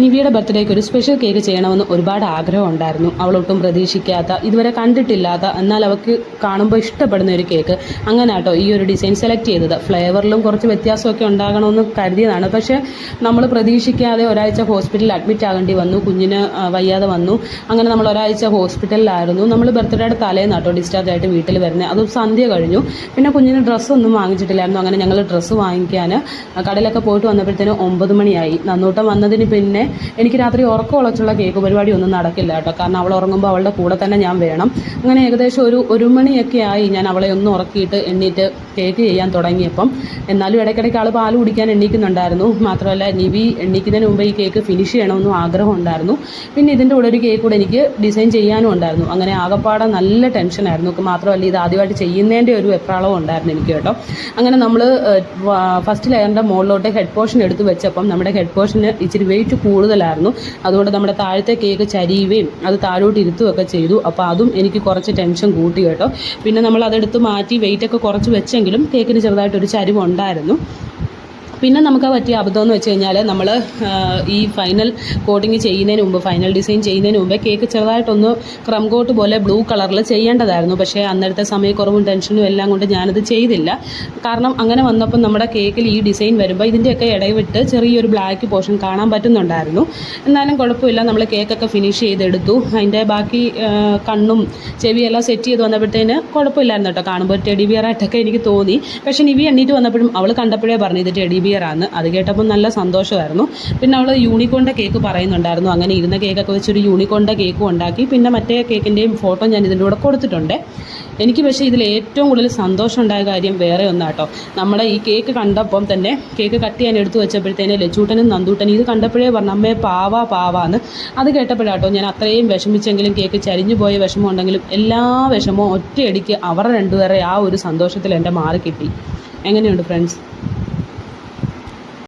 നിവിയുടെ ബർത്ത്ഡേക്ക് ഒരു special cake ചെയ്യണമെന്ന് ഒരുപാട് ആഗ്രഹം ഉണ്ടായിരുന്നു. ഒട്ടും പ്രതീക്ഷിക്കാത്ത ഇതുവരെ കണ്ടിട്ടില്ലാത്ത എന്നാൽ അവൾക്ക് കാണുമ്പോൾ ഇഷ്ടപ്പെടുന്ന ഒരു കേക്ക് അങ്ങനെ കേട്ടോ ഈ ഒരു ഡിസൈൻ സെലക്ട് ചെയ്തത്. ഫ്ലേവറിലും കുറച്ച് വ്യത്യാസമൊക്കെ ഉണ്ടാകണമെന്ന് കരുതിയതാണ്. പക്ഷേ നമ്മൾ പ്രതീക്ഷിക്കാതെ ഒരാഴ്ച ഹോസ്പിറ്റലിൽ അഡ്മിറ്റ് ആകേണ്ടി വന്നു. കുഞ്ഞിന് വയ്യാതെ വന്നു. അങ്ങനെ നമ്മൾ ഒരാഴ്ച ഹോസ്പിറ്റലിലായിരുന്നു നമ്മൾ ബർത്ത്ഡേയുടെ തലേന്ന് കേട്ടോ ഡിസ്ചാർജ് ആയിട്ട് വീട്ടിൽ വരുന്നത്. അതും സന്ധ്യ കഴിഞ്ഞു. പിന്നെ കുഞ്ഞിന് ഡ്രസ്സൊന്നും വാങ്ങിച്ചിട്ടില്ലായിരുന്നു. അങ്ങനെ ഞങ്ങൾ ഡ്രസ്സ് വാങ്ങിക്കാൻ കടയിലൊക്കെ പോയിട്ട് വന്നപ്പോഴത്തേനും ഒമ്പത് മണിയായി. നന്നൂട്ടം വന്നതിന് പിന്നെ എനിക്ക് രാത്രി ഉറക്കം ഉളച്ചുള്ള കേക്ക് പരിപാടി ഒന്നും നടക്കില്ല കേട്ടോ. കാരണം അവൾ ഉറങ്ങുമ്പോൾ അവളുടെ കൂടെ തന്നെ ഞാൻ വേണം. അങ്ങനെ ഏകദേശം ഒരു ഒരു മണിയൊക്കെ ആയി ഞാൻ അവളെ ഒന്ന് ഉറക്കിയിട്ട് എണ്ണീറ്റ് കേക്ക് ചെയ്യാൻ തുടങ്ങിയപ്പം. എന്നാലും ഇടയ്ക്കിടയ്ക്ക് ആൾ പാൽ കുടിക്കാൻ എണ്ണീക്കുന്നുണ്ടായിരുന്നു. മാത്രമല്ല നിവി എണ്ണീക്കുന്നതിന് മുമ്പ് ഈ കേക്ക് ഫിനിഷ് ചെയ്യണമെന്നും ആഗ്രഹം ഉണ്ടായിരുന്നു. പിന്നെ ഇതിന്റെ കൂടെ ഒരു കേക്ക് കൂടെ എനിക്ക് ഡിസൈൻ ചെയ്യാനും ഉണ്ടായിരുന്നു. അങ്ങനെ ആകപ്പാടെ നല്ല ടെൻഷനായിരുന്നു മാത്രമല്ല ഇത് ആദ്യമായിട്ട് ചെയ്യുന്നതിന്റെ ഒരു എപ്രാളവും ഉണ്ടായിരുന്നു എനിക്ക് കേട്ടോ. അങ്ങനെ നമ്മൾ ഫസ്റ്റ് ലെയറിന്റെ മുകളിലോട്ട് ഹെഡ് പോർഷൻ എടുത്ത് വെച്ചപ്പം നമ്മുടെ ഹെഡ് പോർഷന് ഇച്ചിരി വെയിറ്റ് കൂടുതലായിരുന്നു. അതുകൊണ്ട് നമ്മുടെ താഴത്തെ കേക്ക് ചരിയുകയും അത് താഴോട്ട് ഇരുത്തുകയൊക്കെ ചെയ്തു. അപ്പോൾ അതും എനിക്ക് കുറച്ച് ടെൻഷൻ കൂട്ടി കേട്ടോ. പിന്നെ നമ്മൾ അതെടുത്ത് മാറ്റി വെയിറ്റൊക്കെ കുറച്ച് വെച്ചെങ്കിലും കേക്കിന് ചെറുതായിട്ടൊരു ചരിവുണ്ടായിരുന്നു. പിന്നെ നമുക്ക് പറ്റിയ അബദ്ധം എന്ന് വെച്ച് കഴിഞ്ഞാൽ നമ്മൾ ഈ ഫൈനൽ കോട്ടിങ് ചെയ്യുന്നതിന് മുമ്പ് ഫൈനൽ ഡിസൈൻ ചെയ്യുന്നതിന് മുമ്പ് കേക്ക് ചെറുതായിട്ടൊന്ന് ക്രം കോട്ട് പോലെ ബ്ലൂ കളറിൽ ചെയ്യേണ്ടതായിരുന്നു. പക്ഷേ അന്നേരത്തെ സമയക്കുറവും ടെൻഷനും എല്ലാം കൊണ്ട് ഞാനത് ചെയ്തില്ല. കാരണം അങ്ങനെ വന്നപ്പോൾ നമ്മുടെ കേക്കിൽ ഈ ഡിസൈൻ വരുമ്പോൾ ഇതിന്റെയൊക്കെ ഇടവിട്ട് ചെറിയൊരു ബ്ലാക്ക് പോർഷൻ കാണാൻ പറ്റുന്നുണ്ടായിരുന്നു. എന്നാലും കുഴപ്പമില്ല. നമ്മൾ കേക്കൊക്കെ ഫിനിഷ് ചെയ്തെടുത്തു. അതിന്റെ ബാക്കി കണ്ണും ചെവിയെല്ലാം സെറ്റ് ചെയ്ത് വന്നപ്പോഴത്തേന് കുഴപ്പമില്ലായിരുന്നു കേട്ടോ. കാണുമ്പോൾ ടെഡി ബിയർ ആയിട്ടൊക്കെ എനിക്ക് തോന്നി. പക്ഷേ നിവി എണ്ണീറ്റ് വന്നപ്പോഴും അവൾ കണ്ടപ്പോഴേ പറഞ്ഞു ഇത് ടെഡി ബിയർ ആണ്. അത് കേട്ടപ്പോൾ നല്ല സന്തോഷമായിരുന്നു. പിന്നെ അവൾ യൂണിക്കോണിന്റെ കേക്ക് പറയുന്നുണ്ടായിരുന്നു. അങ്ങനെ ഇരുന്ന കേക്കൊക്കെ വെച്ചൊരു യൂണിക്കോണിന്റെ കേക്കും ഉണ്ടാക്കി. പിന്നെ മറ്റേ കേക്കിന്റെയും ഫോട്ടോ ഞാൻ ഇതിന്റെ കൂടെ കൊടുത്തിട്ടുണ്ട്. എനിക്ക് പക്ഷേ ഇതിൽ ഏറ്റവും കൂടുതൽ സന്തോഷം ഉണ്ടായ കാര്യം വേറെ ഒന്നാട്ടോ. നമ്മുടെ ഈ കേക്ക് കണ്ടപ്പം തന്നെ കേക്ക് കട്ട് ചെയ്യാൻ എടുത്തു വെച്ചപ്പോഴത്തേന് ലച്ചൂട്ടനും നന്ദൂട്ടനും ഇത് കണ്ടപ്പോഴേ പറഞ്ഞു അമ്മേ പാവാ പാവാന്ന്. അത് കേട്ടപ്പോഴാട്ടോ ഞാൻ അത്രയും വിഷമിച്ചെങ്കിലും കേക്ക് ചരിഞ്ഞു പോയ വിഷമം ഉണ്ടെങ്കിലും എല്ലാ വിഷമവും ഒറ്റയടിക്ക് അവരുടെ രണ്ടുപേരെ ആ ഒരു സന്തോഷത്തിൽ എന്റെ മാറി കിട്ടി. എങ്ങനെയുണ്ട് ഫ്രണ്ട്സ്